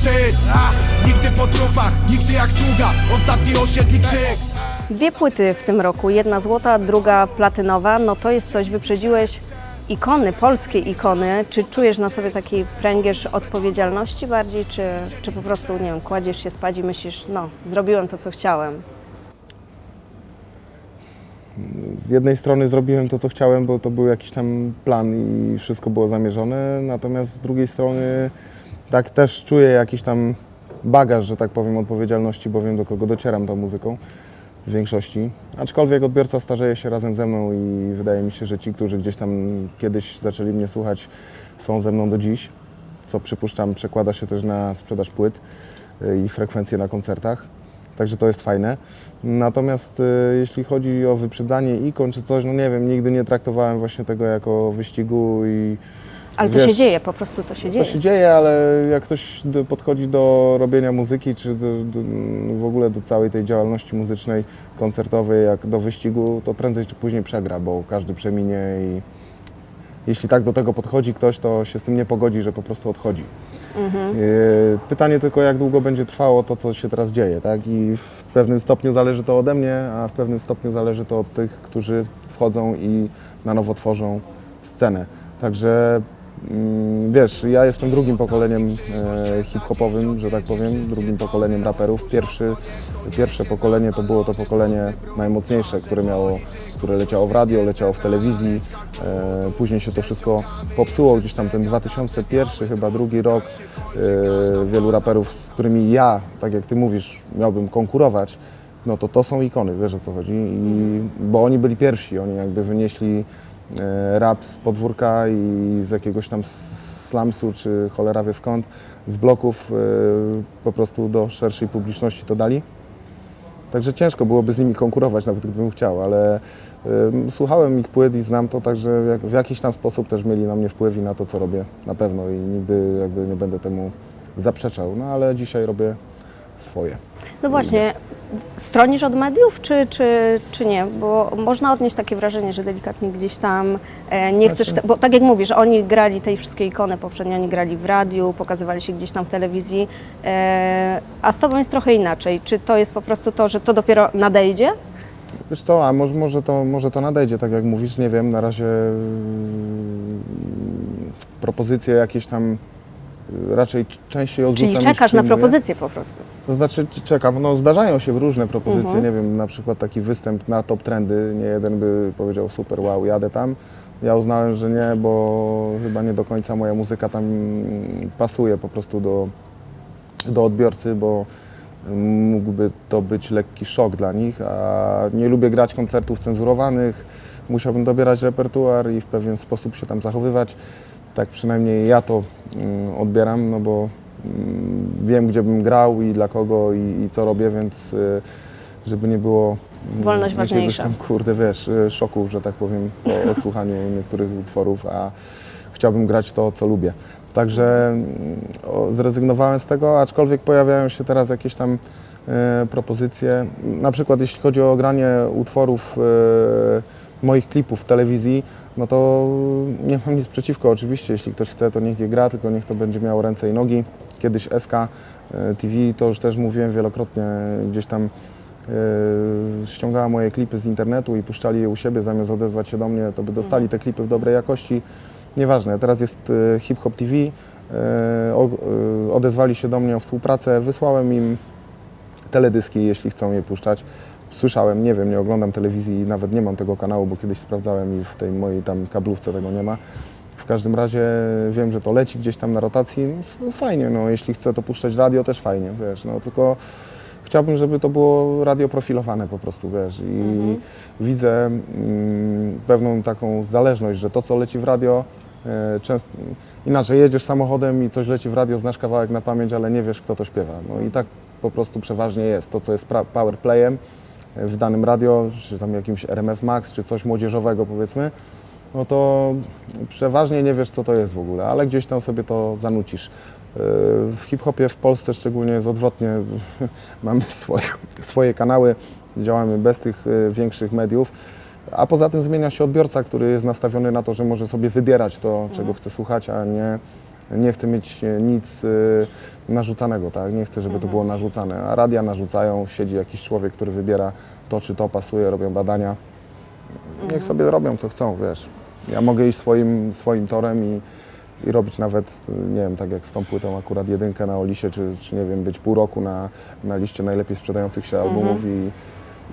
szczyt A, nigdy po trupach, nigdy jak sługa Ostatni osiedli krzyk Dwie płyty w tym roku, jedna złota, druga platynowa, no to jest coś, wyprzedziłeś ikony, polskie ikony. Czy czujesz na sobie taki pręgierz odpowiedzialności bardziej, czy, czy po prostu, nie wiem, kładziesz się spać i myślisz, no, zrobiłem to, co chciałem? z jednej strony zrobiłem to, co chciałem, bo to był jakiś tam plan i wszystko było zamierzone, natomiast z drugiej strony tak też czuję jakiś tam bagaż, że tak powiem, odpowiedzialności, bo wiem do kogo docieram tą muzyką w większości. Aczkolwiek odbiorca starzeje się razem ze mną i wydaje mi się, że ci, którzy gdzieś tam kiedyś zaczęli mnie słuchać, są ze mną do dziś, co przypuszczam przekłada się też na sprzedaż płyt y, i frekwencje na koncertach. Także to jest fajne. Natomiast y, jeśli chodzi o wyprzedzanie ikon czy coś, no nie wiem, nigdy nie traktowałem właśnie tego jako wyścigu i Ale to Wiesz, się dzieje, po prostu to się to dzieje. się dzieje, ale jak ktoś podchodzi do robienia muzyki, czy do, do, w ogóle do całej tej działalności muzycznej, koncertowej, jak do wyścigu, to prędzej czy później przegra, bo każdy przeminie i jeśli tak do tego podchodzi ktoś, to się z tym nie pogodzi, że po prostu odchodzi. Yy, Pytanie tylko, jak długo będzie trwało to, co się teraz dzieje, tak? I w pewnym stopniu zależy to ode mnie, a w pewnym stopniu zależy to od tych, którzy wchodzą i na nowo tworzą scenę. Także wiesz, ja jestem drugim pokoleniem e, hip-hopowym, że tak powiem, drugim pokoleniem raperów. Pierwszy, pierwsze pokolenie to było to pokolenie najmocniejsze, które miało, które leciało w radio, leciało w telewizji. E, później się to wszystko popsuło, gdzieś tam ten 2001, chyba drugi rok. E, wielu raperów, z którymi ja, tak jak ty mówisz, miałbym konkurować, no to to są ikony, wiesz o co chodzi. I, bo oni byli pierwsi, oni jakby wynieśli rap z podwórka i z jakiegoś tam s- slumsu, czy cholera wie skąd, z bloków e, po prostu do szerszej publiczności to dali. Także ciężko byłoby z nimi konkurować, nawet gdybym chciał, ale słuchałem ich płyt i znam to, także w jakiś tam sposób też mieli na mnie wpływ i na to, co robię na pewno i nigdy jakby nie będę temu zaprzeczał, no ale dzisiaj robię swoje. No właśnie, stronisz od mediów, czy, czy, czy nie? Bo można odnieść takie wrażenie, że delikatnie gdzieś tam e, nie chcesz, Znaczy- bo tak jak mówisz, oni grali tej wszystkie ikony poprzednio, oni grali w radiu, pokazywali się gdzieś tam w telewizji, e, a z Tobą jest trochę inaczej. Czy to jest po prostu to, że to dopiero nadejdzie? Wiesz co, a może, może, to, może to nadejdzie, tak jak mówisz, nie wiem, na razie yy, propozycje jakieś tam raczej częściej odrzucam Czyli czekasz na propozycję po prostu. To znaczy czekam, no zdarzają się różne propozycje, Mhm. nie wiem, na przykład taki występ na top trendy, nie jeden by powiedział super, wow, jadę tam. Ja uznałem, że nie, bo chyba nie do końca moja muzyka tam mm, pasuje po prostu do, do odbiorcy, bo mógłby to być lekki szok dla nich, a nie lubię grać koncertów cenzurowanych, musiałbym dobierać repertuar i w pewien sposób się tam zachowywać. Tak przynajmniej ja to mm, odbieram, no bo mm, wiem, gdzie bym grał i dla kogo i, i co robię, więc y, żeby nie było mm, Wolność ważniejsza. Tam, kurde, wiesz, y, szoków, że tak powiem, po odsłuchaniu niektórych utworów, a chciałbym grać to, co lubię. Także zrezygnowałem z tego, aczkolwiek pojawiają się teraz jakieś tam e, propozycje. Na przykład jeśli chodzi o granie utworów e, moich klipów w telewizji, no to nie mam nic przeciwko oczywiście. Jeśli ktoś chce, to niech je gra, tylko niech to będzie miało ręce i nogi. Kiedyś SK e, TV, to już też mówiłem wielokrotnie, gdzieś tam e, ściągała moje klipy z internetu i puszczali je u siebie, zamiast odezwać się do mnie, to by dostali te klipy w dobrej jakości. Nieważne, teraz jest e, Hip Hop TV, odezwali się do mnie o współpracę, wysłałem im teledyski, jeśli chcą je puszczać. Słyszałem, nie wiem, nie oglądam telewizji i nawet nie mam tego kanału, bo kiedyś sprawdzałem i w tej mojej tam kablówce tego nie ma. W każdym razie wiem, że to leci gdzieś tam na rotacji, no, fajnie, no jeśli chcę to puszczać radio, też fajnie, wiesz, no tylko chciałbym, żeby to było radio profilowane po prostu, wiesz, i widzę mm, pewną taką zależność, że to, co leci w radio, e, często inaczej jedziesz samochodem i coś leci w radio, znasz kawałek na pamięć, ale nie wiesz, kto to śpiewa. No i tak po prostu przeważnie jest. To, co jest powerplayem e, w danym radio, czy tam jakimś RMF Max, czy coś młodzieżowego powiedzmy, no to przeważnie nie wiesz, co to jest w ogóle, ale gdzieś tam sobie to zanucisz. E, W hip-hopie w Polsce szczególnie jest odwrotnie. Mamy swoje, swoje kanały, działamy bez tych e, większych mediów. A poza tym zmienia się odbiorca, który jest nastawiony na to, że może sobie wybierać to, czego chce słuchać, a nie nie chcę mieć e, nic y, narzucanego, tak? Nie chcę, żeby to było narzucane. A radia narzucają, siedzi jakiś człowiek, który wybiera to, czy to pasuje, robią badania. Niech sobie robią, co chcą, wiesz. Ja mogę iść swoim, swoim torem i, i robić nawet, y, nie wiem, tak jak z tą płytą akurat jedynkę na Olisie, czy, czy nie wiem, być pół roku na, na liście najlepiej sprzedających się albumów i,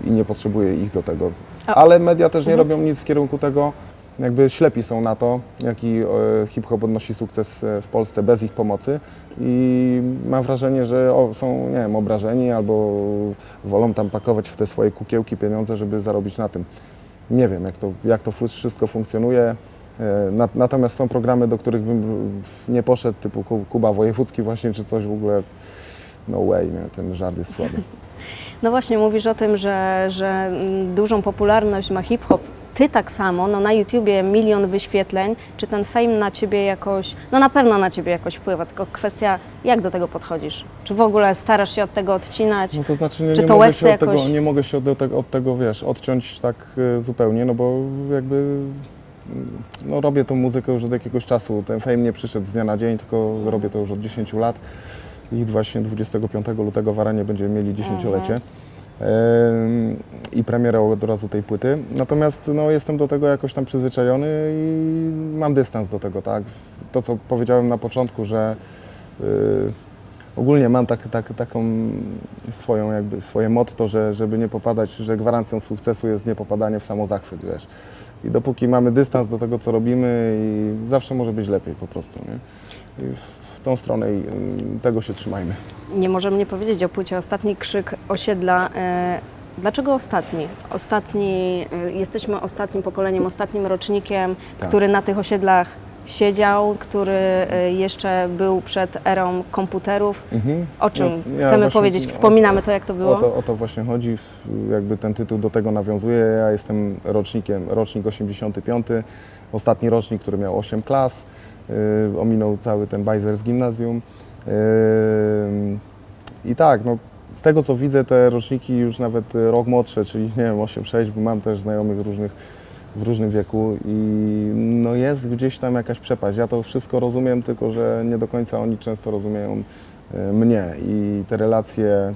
i nie potrzebuję ich do tego. Ale media też nie robią nic w kierunku tego, jakby ślepi są na to, jaki e, hip-hop odnosi sukces e, w Polsce bez ich pomocy i mam wrażenie, że są, nie wiem, obrażeni albo wolą tam pakować w te swoje kukiełki pieniądze, żeby zarobić na tym. Nie wiem, jak to, jak to wszystko funkcjonuje. E, Na, natomiast są programy, do których bym nie poszedł, typu Ku- Kuba Wojewódzki właśnie, czy coś w ogóle. No way, nie? ten żart jest słaby. No właśnie, mówisz o tym, że, że mm, dużą popularność ma hip-hop. Ty tak samo, no na YouTubie milion wyświetleń. Czy ten fame na ciebie jakoś, no na pewno na ciebie jakoś wpływa, tylko kwestia, jak do tego podchodzisz? Czy w ogóle starasz się od tego odcinać? No to znaczy nie, Czy nie, to mogę się od tego, jakoś- nie mogę się od tego, od tego, wiesz, odciąć tak e, zupełnie, no bo jakby mm, no robię tą muzykę już od jakiegoś czasu. Ten fame nie przyszedł z dnia na dzień, tylko robię to już od 10 lat i właśnie 25 lutego w Arenie będziemy mieli dziesięciolecie. Em, I premierę od razu tej płyty. Natomiast no, jestem do tego jakoś tam przyzwyczajony i mam dystans do tego, tak? To, co powiedziałem na początku, że y, ogólnie mam tak, tak, taką swoją jakby, swoje motto, że żeby nie popadać, że gwarancją sukcesu jest nie popadanie w samozachwyt, wiesz. I dopóki mamy dystans do tego, co robimy i zawsze może być lepiej po prostu, nie? W tą stronę i, y, tego się trzymajmy. Nie możemy nie powiedzieć o płycie Ostatni Krzyk Osiedla. E, Dlaczego ostatni? Ostatni, e, jesteśmy ostatnim pokoleniem, ostatnim rocznikiem, Tak. który na tych osiedlach siedział, który e, jeszcze był przed erą komputerów. Mhm. O czym No, ja chcemy właśnie powiedzieć? o- Wspominamy to, jak to było? O to, o to właśnie chodzi, jakby ten tytuł do tego nawiązuje. Ja jestem rocznikiem, rocznik 85, ostatni rocznik, który miał 8 klas, ominął cały ten bajzer z gimnazjum. Yy, I tak, no, z tego co widzę, te roczniki już nawet y, rok młodsze, czyli nie wiem, 8-6, bo mam też znajomych różnych, w różnym wieku i no jest gdzieś tam jakaś przepaść. Ja to wszystko rozumiem, tylko że nie do końca oni często rozumieją y, mnie i te relacje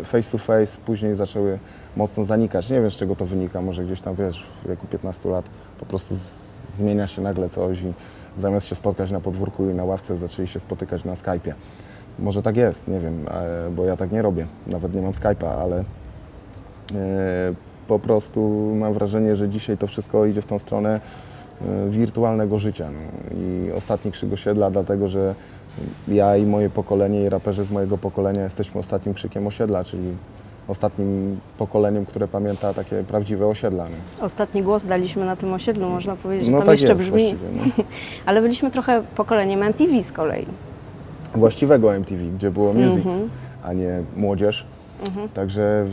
y, face to face później zaczęły mocno zanikać. Nie wiem z czego to wynika, może gdzieś tam wiesz, w wieku 15 lat po prostu zmienia się nagle coś i zamiast się spotkać na podwórku i na ławce zaczęli się spotykać na Skype'ie. Może tak jest, nie wiem, e, bo ja tak nie robię, nawet nie mam Skype'a, ale e, po prostu mam wrażenie, że dzisiaj to wszystko idzie w tą stronę e, wirtualnego życia. No. I ostatni krzyk osiedla, dlatego że ja i moje pokolenie i raperzy z mojego pokolenia jesteśmy ostatnim krzykiem osiedla, czyli ostatnim pokoleniem, które pamięta takie prawdziwe osiedla. No, Ostatni głos daliśmy na tym osiedlu, można powiedzieć, no tam tak jeszcze jest brzmi. właściwie. No. Ale byliśmy trochę pokoleniem MTV z kolei. właściwego MTV, gdzie było music, Mhm. a nie młodzież. Także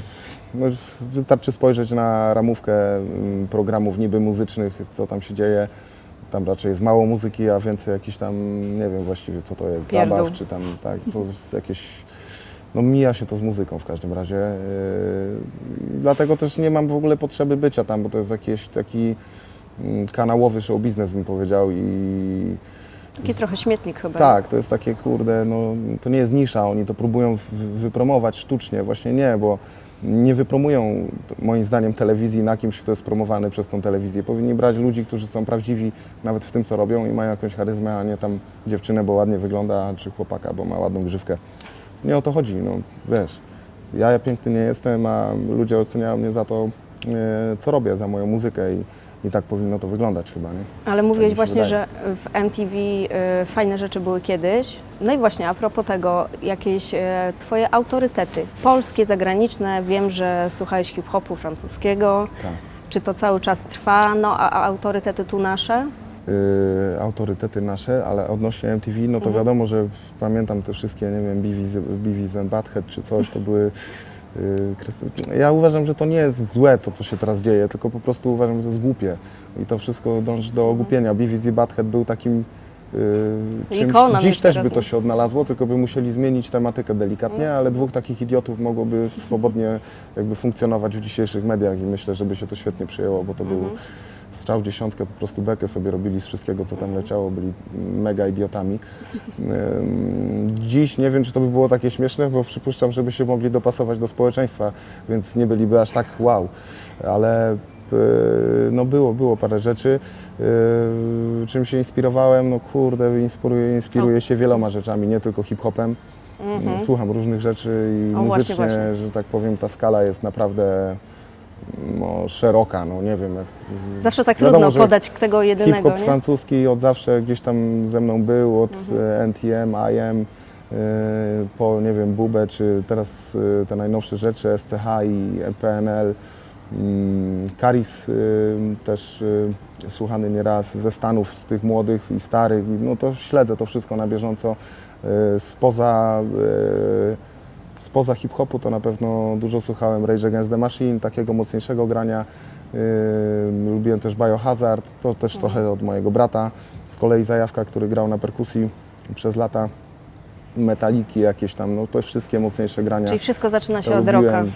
no, wystarczy spojrzeć na ramówkę mm, programów niby muzycznych, co tam się dzieje. Tam raczej jest mało muzyki, a więcej jakiś tam, nie wiem właściwie co to jest, Pierdół. zabaw, czy tam tak, co jakieś... No mija się to z muzyką w każdym razie. Yy, dlatego też nie mam w ogóle potrzeby bycia tam, bo to jest jakiś taki mm, kanałowy show biznes bym powiedział i Taki trochę śmietnik chyba. tak, to jest takie, kurde, no to nie jest nisza, oni to próbują w- wypromować sztucznie, właśnie nie, bo nie wypromują moim zdaniem telewizji na kimś, kto jest promowany przez tą telewizję. Powinni brać ludzi, którzy są prawdziwi nawet w tym, co robią i mają jakąś charyzmę, a nie tam dziewczynę, bo ładnie wygląda, czy chłopaka, bo ma ładną grzywkę. Nie o to chodzi, no wiesz. Ja, piękny nie jestem, a ludzie oceniają mnie za to, e, co robię, za moją muzykę i, i tak powinno to wyglądać chyba, nie? Ale mówiłeś mi się właśnie, wydaje. że w MTV y, fajne rzeczy były kiedyś. No i właśnie a propos tego, jakieś y, Twoje autorytety, polskie, zagraniczne. Wiem, że słuchałeś hip-hopu francuskiego. Tak. Czy to cały czas trwa? No a autorytety tu nasze? Y, autorytety nasze, ale odnośnie MTV, no to wiadomo, że pamiętam te wszystkie, nie wiem, Beavis, and Butthead czy coś, to były... y, Ja uważam, że to nie jest złe to, co się teraz dzieje, tylko po prostu uważam, że to jest głupie i to wszystko dąży do ogłupienia. Beavis i Butthead był takim y, czymś, Ikoną dziś też by to się odnalazło, tylko by musieli zmienić tematykę delikatnie, ale dwóch takich idiotów mogłoby swobodnie jakby funkcjonować w dzisiejszych mediach i myślę, żeby się to świetnie przyjęło, bo to był strzał dziesiątkę, po prostu bekę sobie robili z wszystkiego, co tam leciało, byli mega idiotami. Dziś nie wiem, czy to by było takie śmieszne, bo przypuszczam, żeby się mogli dopasować do społeczeństwa, więc nie byliby aż tak wow, ale yy, no było, było parę rzeczy. Yy, Czym się inspirowałem? No kurde, inspiruję, inspiruję się wieloma rzeczami, nie tylko hip-hopem. Słucham różnych rzeczy i. O, właśnie, muzycznie, właśnie. że tak powiem, ta skala jest naprawdę no, szeroka, no nie wiem. Jak, Zawsze tak Wiadomo, trudno podać tego jedynego, Hip-hop nie? francuski od zawsze gdzieś tam ze mną był, od Mhm. e, NTM, IM, e, po nie wiem, Bubę, czy teraz e, te najnowsze rzeczy, SCH i PNL. Mm, Karis też słuchany nieraz ze Stanów, z tych młodych i starych, no to śledzę to wszystko na bieżąco. Spoza, spoza hip-hopu to na pewno dużo słuchałem Rage Against the Machine, takiego mocniejszego grania. Yy, lubiłem też Biohazard, to też trochę od mojego brata. Z kolei Zajawka, który grał na perkusji przez lata. Metaliki jakieś tam, no to wszystkie mocniejsze grania. Czyli wszystko zaczyna się od lubiłem.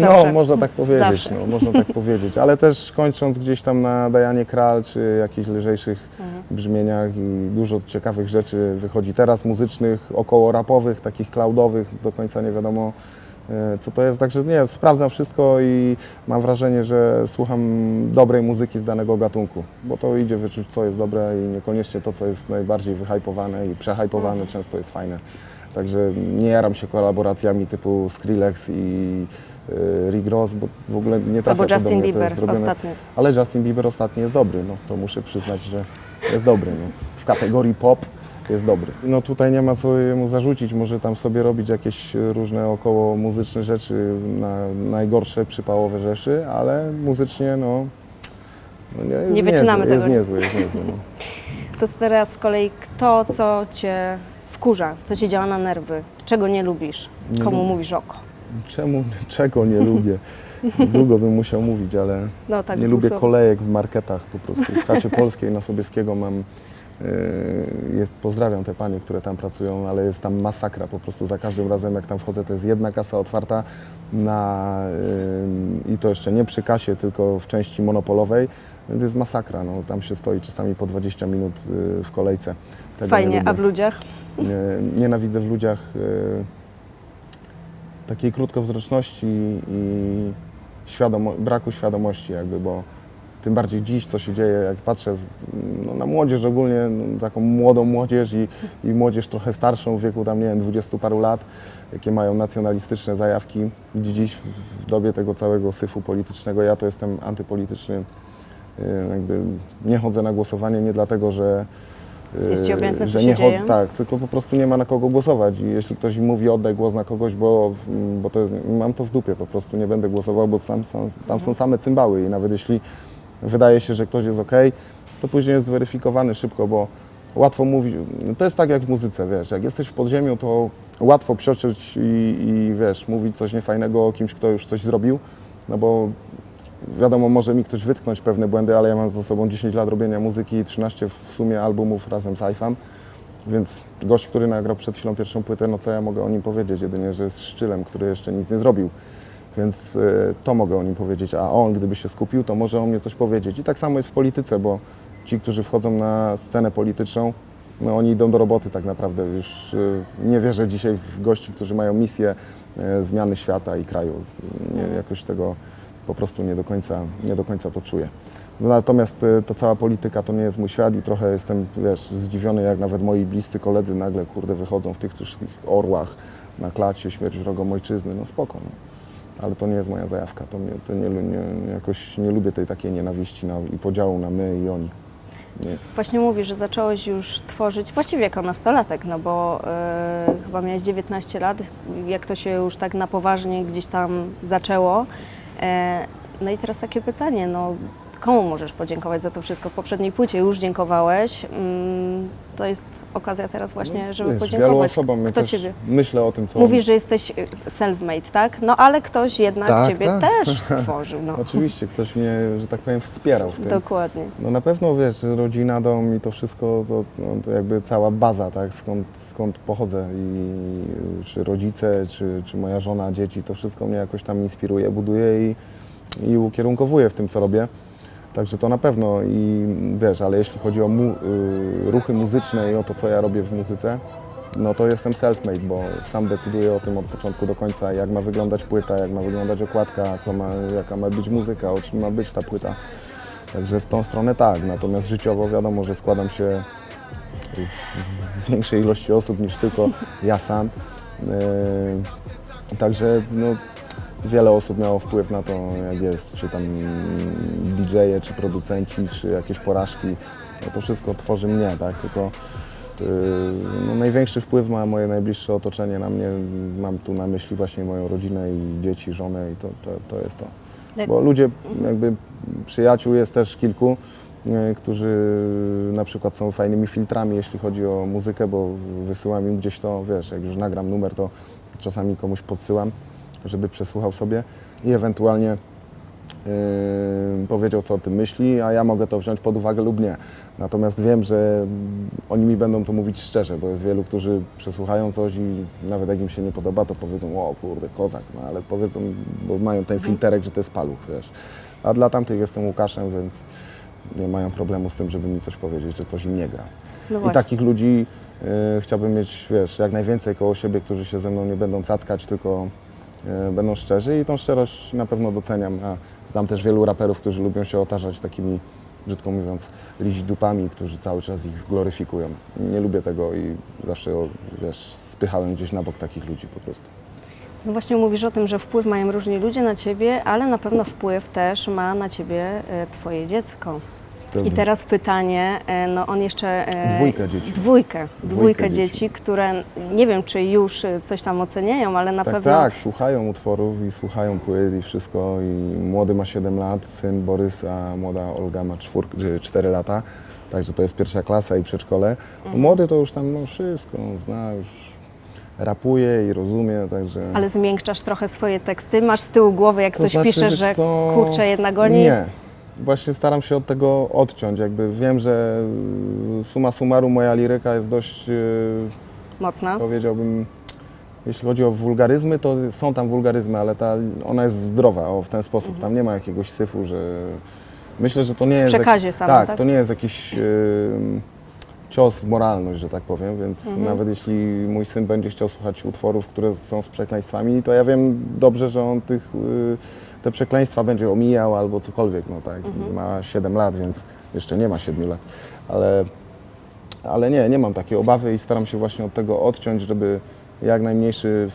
No, Zawsze. można tak powiedzieć, Zawsze. no, można tak powiedzieć, ale też kończąc gdzieś tam na Dianie Kral, czy jakichś lżejszych Mhm. brzmieniach i dużo ciekawych rzeczy wychodzi teraz, muzycznych, około rapowych, takich cloudowych, do końca nie wiadomo e, co to jest, także nie, sprawdzam wszystko i mam wrażenie, że słucham dobrej muzyki z danego gatunku, bo to idzie wyczuć co jest dobre i niekoniecznie to, co jest najbardziej wyhypowane i przehypowane często jest fajne. Także nie jaram się kolaboracjami typu Skrillex i Rick Ross, bo w ogóle nie trafia Albo Justin Bieber ostatnio. Ale Justin Bieber ostatni jest dobry, no to muszę przyznać, że jest dobry. No. W kategorii pop jest dobry. No tutaj nie ma co mu zarzucić, może tam sobie robić jakieś różne około muzyczne rzeczy, na najgorsze przypałowe rzeczy, ale muzycznie no, no nie, jest Nie wycinamy niezły, tego? Jest niezły, jest niezły. No. To teraz z kolei kto, co Cię wkurza, co Cię działa na nerwy, czego nie lubisz, komu mówisz oko. Czemu, czego nie lubię? Długo bym musiał mówić, ale No tak, nie lubię kolejek w marketach po prostu. W chacie polskiej na Sobieskiego mam, yy, jest, pozdrawiam te panie, które tam pracują, ale jest tam masakra po prostu. Za każdym razem jak tam wchodzę, to jest jedna kasa otwarta na, yy, i to jeszcze nie przy kasie, tylko w części monopolowej, więc jest masakra. No, tam się stoi czasami po 20 minut yy, w kolejce. Tego nie Fajnie, a w ludziach? Nie, nienawidzę w ludziach e, takiej krótkowzroczności i świadomo, braku świadomości jakby, bo tym bardziej dziś, co się dzieje, jak patrzę no, na młodzież ogólnie, no, taką młodą młodzież i, i młodzież trochę starszą w wieku tam, nie wiem, dwudziestu paru lat, jakie mają nacjonalistyczne zajawki. Dziś w, dobie tego całego syfu politycznego, ja to jestem antypolityczny, e, jakby nie chodzę na głosowanie nie dlatego, że Jest ci obojętne, co że się nie dzieje? tak, tylko po prostu nie ma na kogo głosować i jeśli ktoś mi mówi oddaj głos na kogoś, bo, bo to jest, mam to w dupie po prostu, nie będę głosował, bo sam, sam, tam są same cymbały i nawet jeśli wydaje się, że ktoś jest ok, to później jest zweryfikowany szybko, bo łatwo mówić, to jest tak jak w muzyce, wiesz, jak jesteś w podziemiu, to łatwo psioczyć i, i wiesz, mówić coś niefajnego o kimś, kto już coś zrobił, no bo wiadomo, może mi ktoś wytknąć pewne błędy, ale ja mam za sobą 10 lat robienia muzyki i 13 w sumie albumów razem z iFam, więc gość, który nagrał przed chwilą pierwszą płytę, no co ja mogę o nim powiedzieć, jedynie, że jest szczylem, który jeszcze nic nie zrobił. Więc y, to mogę o nim powiedzieć, a on, gdyby się skupił, to może o mnie coś powiedzieć. I tak samo jest w polityce, bo ci, którzy wchodzą na scenę polityczną, no oni idą do roboty tak naprawdę. Już y, nie wierzę dzisiaj w gości, którzy mają misję y, zmiany świata i kraju. Nie, jakoś tego po prostu nie do końca, nie do końca to czuję. No, natomiast y, ta cała polityka to nie jest mój świat i trochę jestem, wiesz, zdziwiony, jak nawet moi bliscy koledzy nagle, kurde, wychodzą w tych wszystkich orłach na klacie, śmierć wrogom ojczyzny, no spoko, no. Ale to nie jest moja zajawka, to, mnie, to nie, nie, jakoś nie lubię tej takiej nienawiści na, i podziału na my i oni. Nie. Właśnie mówisz, że zacząłeś już tworzyć, właściwie jako nastolatek, no bo e, chyba miałeś 19 lat, jak to się już tak na poważnie gdzieś tam zaczęło. E, no i teraz takie pytanie, no komu możesz podziękować za to wszystko? W poprzedniej płycie już dziękowałeś. Mm, to jest okazja teraz właśnie, żeby No, Wiesz, podziękować. Wielu osobom, ja Kto też Ciebie? myślę o tym, co... Mówisz, że jesteś e, self-made, tak? No ale ktoś jednak Tak, Ciebie tak. też stworzył. No. Oczywiście, ktoś mnie, że tak powiem, wspierał w tym. Dokładnie. No na pewno, wiesz, rodzina, dom i to wszystko, to, no, to jakby cała baza, tak, skąd, skąd pochodzę i czy rodzice, czy, czy moja żona, dzieci, to wszystko mnie jakoś tam inspiruje, buduje i, i ukierunkowuje w tym, co robię. Także to na pewno i wiesz, ale jeśli chodzi o mu, y, ruchy muzyczne i o to, co ja robię w muzyce, no to jestem self-made, bo sam decyduję o tym od początku do końca, jak ma wyglądać płyta, jak ma wyglądać okładka, co ma, jaka ma być muzyka, o czym ma być ta płyta. Także w tą stronę tak, natomiast życiowo wiadomo, że składam się z, z większej ilości osób niż tylko ja sam. Yy, Także no, wiele osób miało wpływ na to, jak jest, czy tam DJ-e, czy producenci, czy jakieś porażki. No to wszystko tworzy mnie, tak? Tylko yy, no, największy wpływ ma moje najbliższe otoczenie na mnie. Mam tu na myśli właśnie moją rodzinę i dzieci, żonę i to, to, to jest to. Jak- Bo ludzie, jakby przyjaciół jest też kilku, e, którzy na przykład są fajnymi filtrami, jeśli chodzi o muzykę, bo wysyłam im gdzieś to, wiesz, jak już nagram numer, to czasami komuś podsyłam, żeby przesłuchał sobie i ewentualnie yy, powiedział, co o tym myśli, a ja mogę to wziąć pod uwagę lub nie. Natomiast wiem, że oni mi będą to mówić szczerze, bo jest wielu, którzy przesłuchają coś i nawet jak im się nie podoba, to powiedzą, o kurde, kozak, no ale powiedzą, bo mają ten filterek, że to jest paluch, wiesz. A dla tamtych jestem Łukaszem, więc nie mają problemu z tym, żeby mi coś powiedzieć, że coś im nie gra. No I takich ludzi y, chciałbym mieć, wiesz, jak najwięcej koło siebie, którzy się ze mną nie będą cackać, tylko będą szczerzy i tą szczerość na pewno doceniam. Znam też wielu raperów, którzy lubią się otaczać takimi, brzydko mówiąc, liźdupami, którzy cały czas ich gloryfikują. Nie lubię tego i zawsze, wiesz, spychałem gdzieś na bok takich ludzi po prostu. No właśnie mówisz o tym, że wpływ mają różni ludzie na ciebie, ale na pewno wpływ też ma na ciebie e, twoje dziecko. I teraz pytanie, e, no on jeszcze... e, Dwójka dzieci. Dwójkę, dwójkę dzieci. dzieci, które nie wiem, czy już e, coś tam oceniają, ale na Tak, pewno... tak, słuchają utworów i słuchają płyt i wszystko. I młody ma 7 lat, syn Borys, a młoda Olga ma 4 lata. Także to jest pierwsza klasa i przedszkole. Mhm. Młody to już tam no, wszystko zna, już rapuje i rozumie, także... Ale zmiękczasz trochę swoje teksty, masz z tyłu głowy, jak To coś znaczy, piszesz, że co, kurczę, jedna goni. Nie. Właśnie staram się od tego odciąć. Jakby wiem, że y, suma summarum moja liryka jest dość, y, Mocno. powiedziałbym, jeśli chodzi o wulgaryzmy, to są tam wulgaryzmy, ale ta, ona jest zdrowa o, w ten sposób. Tam nie ma jakiegoś syfu, że myślę, że to nie jest. przekazie samym, tak, tak? to nie jest jakiś y, cios w moralność, że tak powiem, więc Mhm. nawet jeśli mój syn będzie chciał słuchać utworów, które są z przekleństwami, to ja wiem dobrze, że on tych, y, te przekleństwa będzie omijał albo cokolwiek, no tak, Mhm. ma 7 lat, więc jeszcze nie ma 7 lat, ale, ale nie, nie mam takiej obawy i staram się właśnie od tego odciąć, żeby jak najmniejszy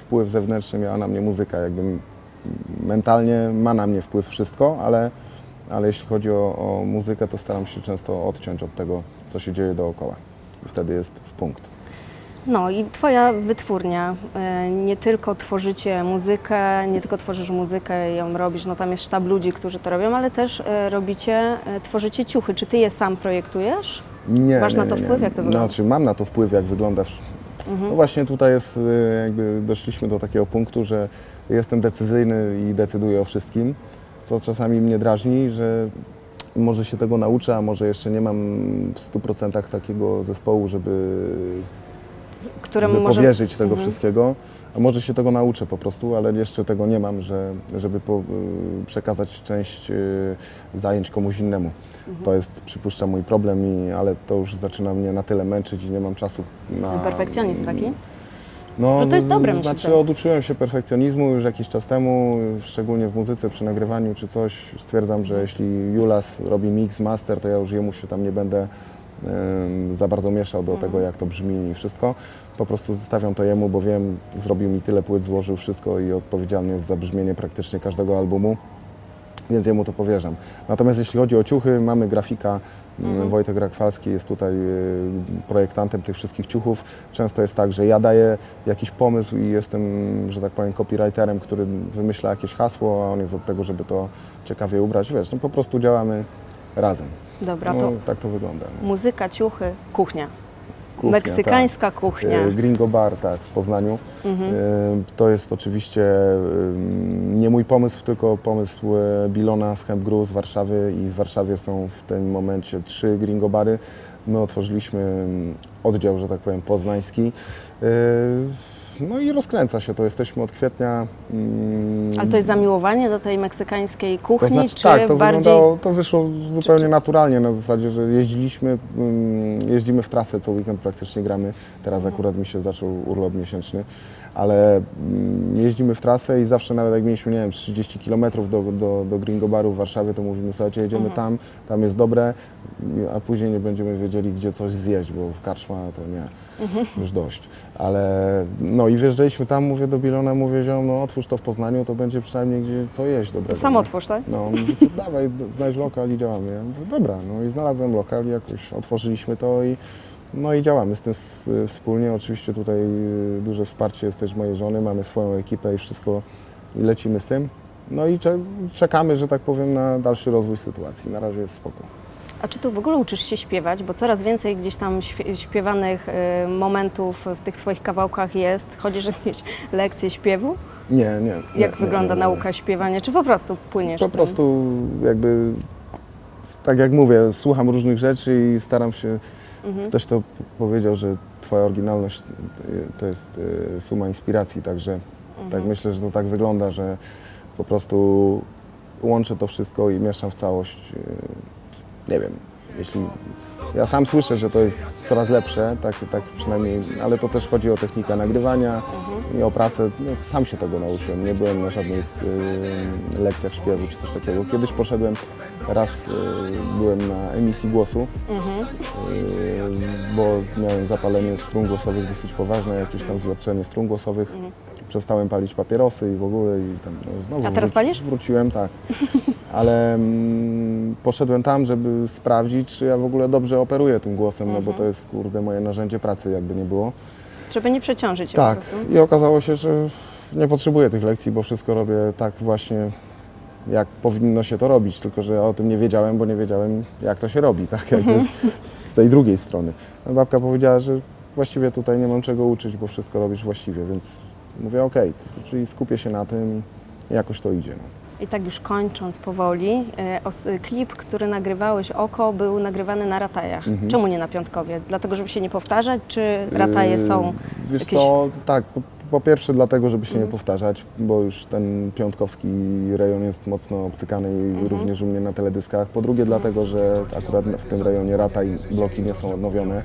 wpływ zewnętrzny miała na mnie muzyka, jakby mentalnie ma na mnie wpływ wszystko, ale, ale jeśli chodzi o, o muzykę, to staram się często odciąć od tego, co się dzieje dookoła. I wtedy jest w punkt. No i twoja wytwórnia, e, nie tylko tworzycie muzykę, nie tylko tworzysz muzykę i ją robisz, no tam jest sztab ludzi, którzy to robią, ale też e, robicie, e, tworzycie ciuchy. Czy ty je sam projektujesz? Nie, Masz nie, na to nie, nie. wpływ? Jak to wygląda? Mhm. Znaczy, mam na to wpływ, jak wygląda. No właśnie tutaj jest, y, jakby doszliśmy do takiego punktu, że jestem decyzyjny i decyduję o wszystkim, co czasami mnie drażni, że może się tego nauczę, a może jeszcze nie mam w 100% takiego zespołu, żeby Któremu żeby może... powierzyć tego Mhm. wszystkiego. A może się tego nauczę po prostu, ale jeszcze tego nie mam, że, żeby po, y, przekazać część y, zajęć komuś innemu. Mhm. To jest, przypuszczam, mój problem, i, ale to już zaczyna mnie na tyle męczyć i nie mam czasu na... Perfekcjonizm taki? No, No to jest dobre, się Znaczy oduczyłem się perfekcjonizmu już jakiś czas temu, szczególnie w muzyce, przy nagrywaniu czy coś. Stwierdzam, że jeśli Julas robi mix, master, to ja już jemu się tam nie będę em, za bardzo mieszał do Mhm. tego, jak to brzmi i wszystko. Po prostu zostawiam to jemu, bo wiem, zrobił mi tyle płyt, złożył wszystko i odpowiedzialny jest za brzmienie praktycznie każdego albumu więc jemu to powierzam. Natomiast jeśli chodzi o ciuchy, mamy grafika, Mhm. Wojtek Rakwalski jest tutaj y, projektantem tych wszystkich ciuchów. Często jest tak, że ja daję jakiś pomysł i jestem, że tak powiem, copywriterem, który wymyśla jakieś hasło, a on jest od tego, żeby to ciekawie ubrać. Wiesz, no po prostu działamy razem. Dobra, No, to tak to wygląda. muzyka, ciuchy, kuchnia. Kuchnia, Meksykańska tak. kuchnia. Mhm. E, Gringo Bar, tak, w Poznaniu. E, To jest oczywiście e, nie mój pomysł, tylko pomysł Bilona z Hemp Brew z Warszawy i w Warszawie są w tym momencie trzy Gringo Bary. My otworzyliśmy mm, oddział, że tak powiem, poznański. No i rozkręca się to. Jesteśmy od kwietnia. mm, Ale to jest zamiłowanie do tej meksykańskiej kuchni, to znaczy, czy tak, to bardziej... wyglądało, to wyszło zupełnie naturalnie na zasadzie, że jeździliśmy, mm, jeździmy w trasę co weekend praktycznie gramy. Teraz akurat mi się zaczął urlop miesięczny, ale mm, jeździmy w trasę i zawsze nawet jak mieliśmy, nie wiem, 30 km do, do, do Gringo Baru w Warszawie, to mówimy, słuchajcie, jedziemy Mhm. tam, tam jest dobre, a później nie będziemy wiedzieli, gdzie coś zjeść, bo w karczma to nie, Mhm. już dość. Ale no i wjeżdżaliśmy tam, mówię do Bilona, mówię, ziom, no otwórz to w Poznaniu, to będzie przynajmniej gdzie co jeść dobrego. Sam otwórz, tak? No, mówi, to dawaj, znajdź lokal i działamy. Ja mówię, dobra, no i znalazłem lokal i jakoś otworzyliśmy to i no i działamy z tym wspólnie. Oczywiście tutaj y, duże wsparcie jest też mojej żony, mamy swoją ekipę i wszystko i lecimy z tym. No i cze- czekamy, że tak powiem, na dalszy rozwój sytuacji. Na razie jest spoko. A czy tu w ogóle uczysz się śpiewać? Bo coraz więcej gdzieś tam śpiewanych y, momentów w tych Twoich kawałkach jest. Chodzisz jakieś lekcje śpiewu? Nie, nie. Jak nie, wygląda nie, nie. nauka śpiewania? Czy po prostu płyniesz Po prostu jakby, tak jak mówię, słucham różnych rzeczy i staram się, Mhm. ktoś to powiedział, że twoja oryginalność y, to jest y, suma inspiracji, także Mhm. tak myślę, że to tak wygląda, że po prostu łączę to wszystko i mieszam w całość. y, Nie wiem, jeśli ja sam słyszę, że to jest coraz lepsze, tak, tak przynajmniej, ale to też chodzi o technikę nagrywania Mhm. i o pracę. No, sam się tego nauczyłem, nie byłem na żadnych y, lekcjach śpiewu czy coś takiego. Kiedyś poszedłem, raz y, byłem na emisji głosu, Mhm. y, bo miałem zapalenie strun głosowych dosyć poważne, jakieś tam zlepszenie strun głosowych. Przestałem palić papierosy i w ogóle i tam no, znowu A teraz palisz? wróciłem, tak. Ale mm, poszedłem tam, żeby sprawdzić, czy ja w ogóle dobrze operuję tym głosem, no bo to jest kurde moje narzędzie pracy, jakby nie było. Żeby nie przeciążyć się Tak, po prostu. i okazało się, że nie potrzebuję tych lekcji, bo wszystko robię tak właśnie, jak powinno się to robić, tylko że o tym nie wiedziałem, bo nie wiedziałem, jak to się robi, tak jakby Mhm. z tej drugiej strony. Babka powiedziała, że właściwie tutaj nie mam czego uczyć, bo wszystko robisz właściwie, więc mówię, okej, czyli skupię się na tym jakoś to idzie. No. I tak już kończąc powoli, e, os- klip, który nagrywałeś Oko, był nagrywany na ratajach. Mhm. Czemu nie na piątkowie? Dlatego, żeby się nie powtarzać, czy rataje Yy, są Wiesz jakieś... co, tak, po, po pierwsze dlatego, żeby się Mhm. nie powtarzać, bo już ten piątkowski rejon jest mocno obcykany Mhm. również u mnie na teledyskach. Po drugie dlatego, że akurat w tym rejonie rata i bloki nie są odnowione.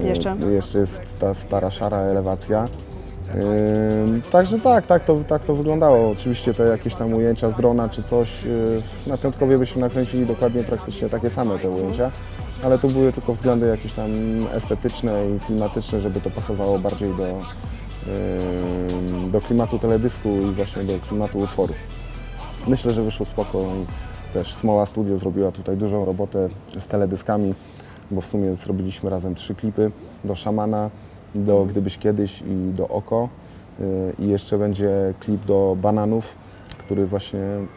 Yy, Jeszcze? Jeszcze jest ta stara, szara elewacja. Także tak, tak to, tak to wyglądało. Oczywiście te jakieś tam ujęcia z drona czy coś, yy, na piątkowie byśmy nakręcili dokładnie praktycznie takie same te ujęcia, ale tu były tylko względy jakieś tam estetyczne i klimatyczne, żeby to pasowało bardziej do, do klimatu teledysku i właśnie do klimatu utworu. Myślę, że wyszło spoko. Też Smoła Studio zrobiła tutaj dużą robotę z teledyskami, bo w sumie zrobiliśmy razem trzy klipy do Szamana, do Gdybyś Kiedyś i do Oko. Yy, I jeszcze będzie klip do Bananów, który właśnie mm,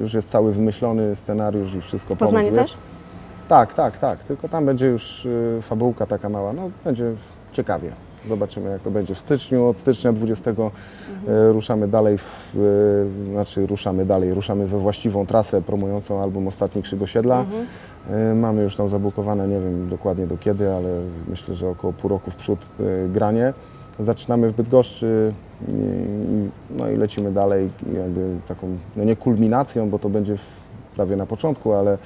już jest cały wymyślony, scenariusz i wszystko Poznanie pomysł też? Tak, tak, tak. Tylko tam będzie już y, fabułka taka mała. No, będzie ciekawie. Zobaczymy, jak to będzie w styczniu. Od stycznia 20 y, ruszamy dalej, w, y, znaczy ruszamy dalej, ruszamy we właściwą trasę promującą album Ostatni Krzyk Osiedla. Y, mamy już tam zabukowane, nie wiem dokładnie do kiedy, ale myślę, że około pół roku w przód y, granie. Zaczynamy w Bydgoszczy i, i, no i lecimy dalej jakby taką, no nie kulminacją, bo to będzie w, prawie na początku, ale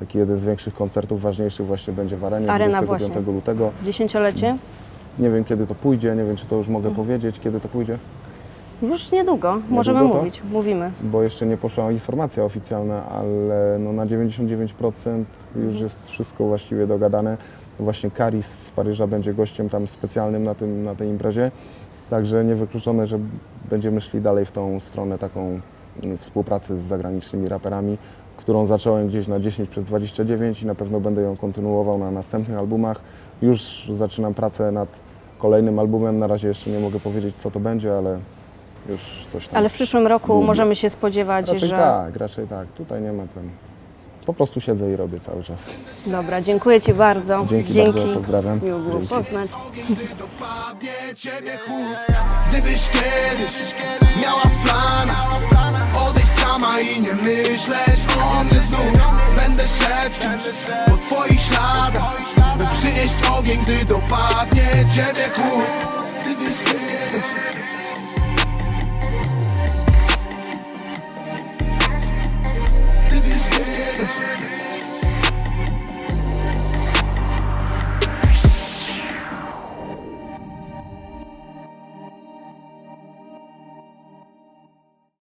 taki jeden z większych koncertów ważniejszych właśnie będzie w Arenie Arena 25 właśnie. lutego. Dziesięciolecie? Nie wiem kiedy to pójdzie, nie wiem czy to już mogę powiedzieć, kiedy to pójdzie, Już niedługo, możemy Niedługo mówić, mówimy. bo jeszcze nie poszła informacja oficjalna, ale no na 99% już jest wszystko właściwie dogadane. Właśnie Karis z Paryża będzie gościem tam specjalnym na, tym, na tej imprezie, także niewykluczone, że będziemy szli dalej w tą stronę taką mm, współpracy z zagranicznymi raperami, którą zacząłem gdzieś na 10 przez 29 i na pewno będę ją kontynuował na następnych albumach. Już zaczynam pracę nad kolejnym albumem, na razie jeszcze nie mogę powiedzieć co to będzie, ale już coś tam. Ale w przyszłym roku możemy się spodziewać, Raczej że... tak, raczej tak. Tutaj nie ma ten. Po prostu siedzę i robię cały czas. Dobra, dziękuję Ci bardzo. Dzięki bardzo, pozdrawiam. Miło było Dzięki. poznać. Gdybyś kiedyś miała w planach Odejść sama i nie myśleć o mnie znów Będę szepczeć po twoich śladach By przynieść ogień, gdy dopadnie ciebie chłód